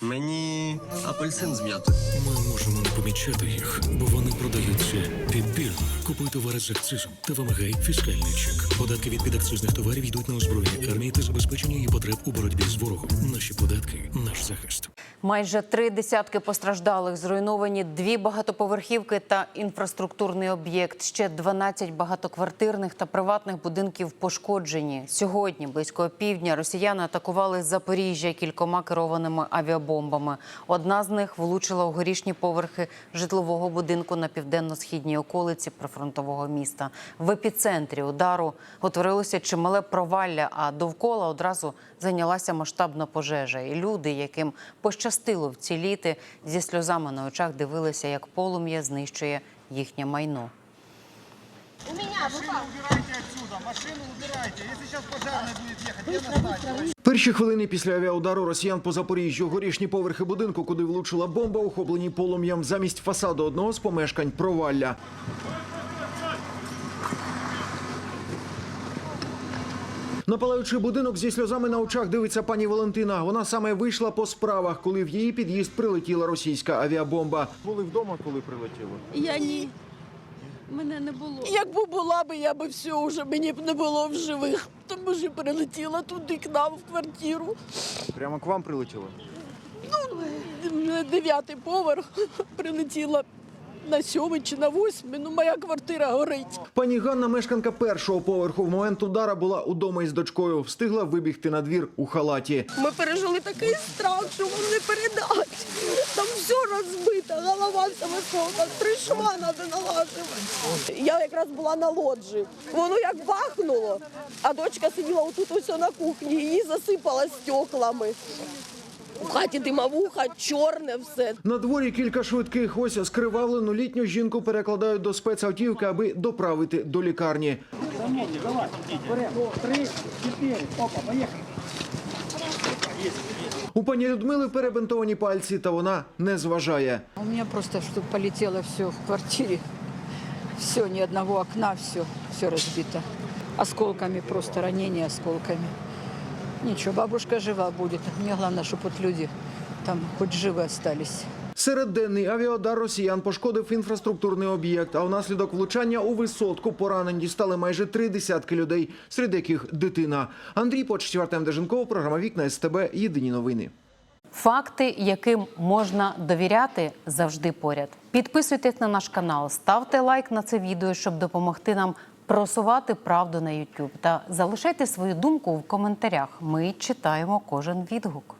Мені апельсин з м'ятою. Ми можемо не помічати їх, бо вони продаються підбірно. Купуй товари з акцизом та вимагай фіскальний чек. Податки від підакцизних товарів йдуть на озброєння армії та забезпечення її потреб у боротьбі з ворогом. Наші податки наш захист. Майже три десятки постраждалих, зруйновані дві багатоповерхівки та інфраструктурний об'єкт. Ще 12 багатоквартирних та приватних будинків пошкоджені. Сьогодні, близько півдня, росіяни атакували Запоріжжя кількома керованими авіабомбами. Одна з них влучила у горішні поверхи житлового будинку на південно-східній околиці прифронтового міста. В епіцентрі удару утворилося чимале провалля, а довкола одразу зайнялася масштабна пожежа. І люди, яким пощастило вціліти, зі сльозами на очах дивилися, як полум'я знищує їхнє майно. убирайте отсюда, машину убирайте. Если сейчас пожарная будет ехать, я настанет. Перші хвилини після авіаудару росіян по Запоріжжю горішні поверхи будинку, куди влучила бомба, охоплені полум'ям замість фасаду одного з помешкань провалля. На палаючий будинок зі сльозами на очах дивиться пані Валентина. Вона саме вийшла по справах, коли в її під'їзд прилетіла російська авіабомба. Були вдома, коли прилетіло? Я ні. Мене не було. Якби була би, я би все вже мені б не було в живих. Тому що перелетіла туди к нам в квартиру. Прямо к вам прилетіло? На Дев'ятий поверх прилетіла на сьомий чи на восьмий. Ну, моя квартира горить. Пані Ганна, мешканка першого поверху, в момент удара була удома із дочкою. Встигла вибігти на двір у халаті. Ми пережили такий страх, що вам не передати. Там все розбито, голова висока, три шва треба налажувати. Я якраз була на лоджі. Воно як бахнуло, а дочка сиділа отут ось на кухні, її засипала стеклами. У хаті димовуха, чорне все. На дворі кілька швидких. Ось скривавлену літню жінку перекладають до спецавтівки, аби доправити до лікарні. У пані Людмили перебинтовані пальці, та вона не зважає. У меня просто что полетело все в квартире. Все, ни одного окна, все, все разбито. Осколками просто, ранения осколками. Ничего, бабушка жива будет. Мне главное, чтобы вот люди там хоть живы остались. Середденний авіадар росіян пошкодив інфраструктурний об'єкт, а внаслідок влучання у висотку поранень дістали майже три десятки людей, серед яких дитина. Андрій Поч, Артем Деженков, програма Вікна СТБ. Єдині новини. Факти, яким можна довіряти, завжди поряд. Підписуйтесь на наш канал, ставте лайк на це відео, щоб допомогти нам просувати правду на YouTube. Та залишайте свою думку в коментарях. Ми читаємо кожен відгук.